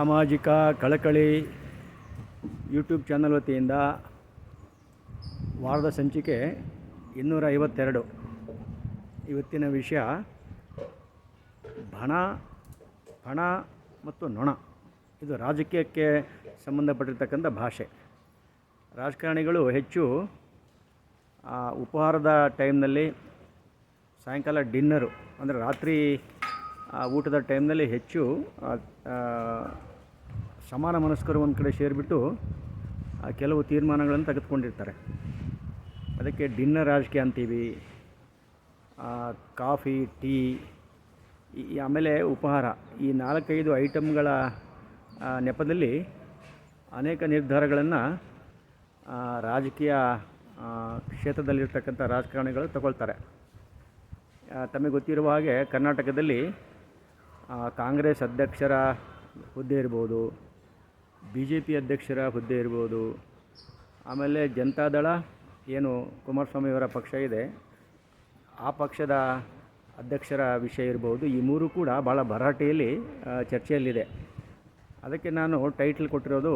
ಸಾಮಾಜಿಕ ಕಳಕಳಿ YouTube channel ವತಿಯಿಂದ ವಾರದ ಸಂಚಿಕೆ ಇನ್ನೂರ ಐವತ್ತೆರಡು ಇವತ್ತಿನ ವಿಷಯ ಹಣ ಹಣ ಮತ್ತು ನೊಣ. ಇದು ರಾಜಕೀಯಕ್ಕೆ ಸಂಬಂಧಪಟ್ಟಿರ್ತಕ್ಕಂಥ ಭಾಷೆ. ರಾಜಕಾರಣಿಗಳು ಹೆಚ್ಚು ಉಪಹಾರದ ಟೈಮ್ನಲ್ಲಿ ಸಾಯಂಕಾಲ ಡಿನ್ನರು, ಅಂದರೆ ರಾತ್ರಿ ಆ, ಊಟದ ಟೈಮ್ನಲ್ಲಿ ಹೆಚ್ಚು ಸಮಾನ ಮನಸ್ಕರು ಒಂದು ಕಡೆ ಸೇರಿಬಿಟ್ಟು ಕೆಲವು ತೀರ್ಮಾನಗಳನ್ನು ತೆಗೆದುಕೊಂಡಿರ್ತಾರೆ. ಅದಕ್ಕೆ ಡಿನ್ನರ್ ರಾಜಕೀಯ ಅಂತೀವಿ ಕಾಫಿ ಟೀ ಆಮೇಲೆ ಉಪಹಾರ. ಈ ನಾಲ್ಕೈದು ಐಟಮ್ಗಳ ನೆಪದಲ್ಲಿ ಅನೇಕ ನಿರ್ಧಾರಗಳನ್ನು ರಾಜಕೀಯ ಕ್ಷೇತ್ರದಲ್ಲಿರ್ತಕ್ಕಂಥ ರಾಜಕಾರಣಿಗಳು ತಗೊಳ್ತಾರೆ. ತಮಗೆ ಗೊತ್ತಿರುವ ಹಾಗೆ ಕರ್ನಾಟಕದಲ್ಲಿ ಕಾಂಗ್ರೆಸ್ ಅಧ್ಯಕ್ಷರ ಹುದ್ದೆ ಇರ್ಬೋದು ಬಿ ಜೆ ಪಿ ಅಧ್ಯಕ್ಷರ ಹುದ್ದೆ ಇರ್ಬೋದು, ಆಮೇಲೆ ಜನತಾದಳ ಏನು ಕುಮಾರಸ್ವಾಮಿಯವರ ಪಕ್ಷ ಇದೆ, ಆ ಪಕ್ಷದ ಅಧ್ಯಕ್ಷರ ವಿಷಯ ಇರ್ಬೋದು, ಈ ಮೂರು ಕೂಡ ಭಾಳ ಭರಾಟೆಯಲ್ಲಿ ಚರ್ಚೆಯಲ್ಲಿದೆ. ಅದಕ್ಕೆ ನಾನು ಟೈಟ್ಲ್ ಕೊಟ್ಟಿರೋದು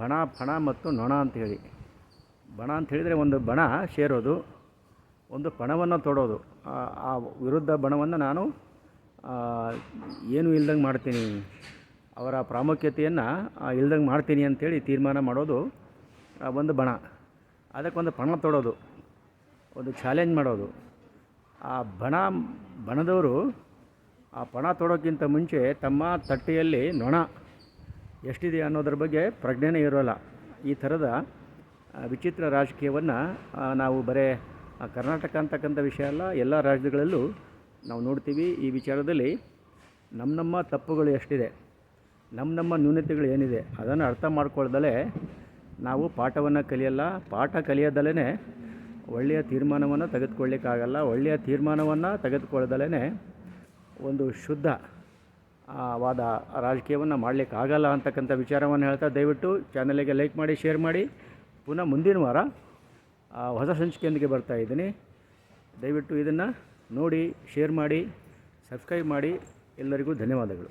ಬಣ, ಫಣ ಮತ್ತು ನೊಣ ಹೇಳಿ. ಬಣ ಅಂತ ಹೇಳಿದರೆ ಒಂದು ಬಣ ಸೇರೋದು, ಒಂದು ಪಣವನ್ನು ತೊಡೋದು ಆ ವಿರುದ್ಧ ಬಣವನ್ನು ನಾನು ಏನು ಇಲ್ದಂಗೆ ಮಾಡ್ತೀನಿ, ಅವರ ಪ್ರಾಮುಖ್ಯತೆಯನ್ನು ಇಲ್ದಂಗೆ ಮಾಡ್ತೀನಿ ಅಂಥೇಳಿ ತೀರ್ಮಾನ ಮಾಡೋದು ಒಂದು ಬಣ. ಅದಕ್ಕೊಂದು ಪಣ ತೊಡೋದು, ಒಂದು ಚಾಲೆಂಜ್ ಮಾಡೋದು. ಆ ಬಣ, ಬಣದವರು ಆ ಪಣ ತೊಡೋಕ್ಕಿಂತ ಮುಂಚೆ ತಮ್ಮ ತಟ್ಟೆಯಲ್ಲಿ ನೊಣ ಎಷ್ಟಿದೆ ಅನ್ನೋದ್ರ ಬಗ್ಗೆ ಪ್ರಜ್ಞೆನೇ ಇರೋಲ್ಲ. ಈ ಥರದ ವಿಚಿತ್ರ ರಾಜಕೀಯವನ್ನು ನಾವು ಬರೇ ಕರ್ನಾಟಕ ಅಂತಕ್ಕಂಥ ವಿಷಯ ಅಲ್ಲ, ಎಲ್ಲ ರಾಜ್ಯಗಳಲ್ಲೂ ನಾವು ನೋಡ್ತೀವಿ ಈ ವಿಚಾರದಲ್ಲಿ ನಮ್ಮ ನಮ್ಮ ತಪ್ಪುಗಳು ಎಷ್ಟಿದೆ, ನಮ್ಮ ನಮ್ಮ ನ್ಯೂನತೆಗಳು ಏನಿದೆ ಅದನ್ನು ಅರ್ಥ ಮಾಡ್ಕೊಳ್ದಲೇ ನಾವು ಪಾಠವನ್ನು ಕಲಿಯಲ್ಲ. ಪಾಠ ಕಲಿಯೋದಲ್ಲೇ ಒಳ್ಳೆಯ ತೀರ್ಮಾನವನ್ನು ತೆಗೆದುಕೊಳ್ಳಿಕ್ಕಾಗಲ್ಲ. ಒಳ್ಳೆಯ ತೀರ್ಮಾನವನ್ನು ತೆಗೆದುಕೊಳ್ಳದಲೇ ಒಂದು ಶುದ್ಧ ವಾದ ರಾಜಕೀಯವನ್ನು ಮಾಡಲಿಕ್ಕಾಗಲ್ಲ ಅಂತಕ್ಕಂಥ ವಿಚಾರವನ್ನು ಹೇಳ್ತಾ ದಯವಿಟ್ಟು ಚಾನಲಿಗೆ ಲೈಕ್ ಮಾಡಿ, ಶೇರ್ ಮಾಡಿ. ಪುನಃ ಮುಂದಿನ ವಾರ ಹೊಸ ಸಂಚಿಕೆಯೊಂದಿಗೆ ಬರ್ತಾ ಇದ್ದೀನಿ. ದಯವಿಟ್ಟು ಇದನ್ನು ನೋಡಿ ಶೇರ್ ಮಾಡಿ ಸಬ್ಸ್ಕ್ರೈಬ್ ಮಾಡಿ. ಎಲ್ಲರಿಗೂ ಧನ್ಯವಾದಗಳು.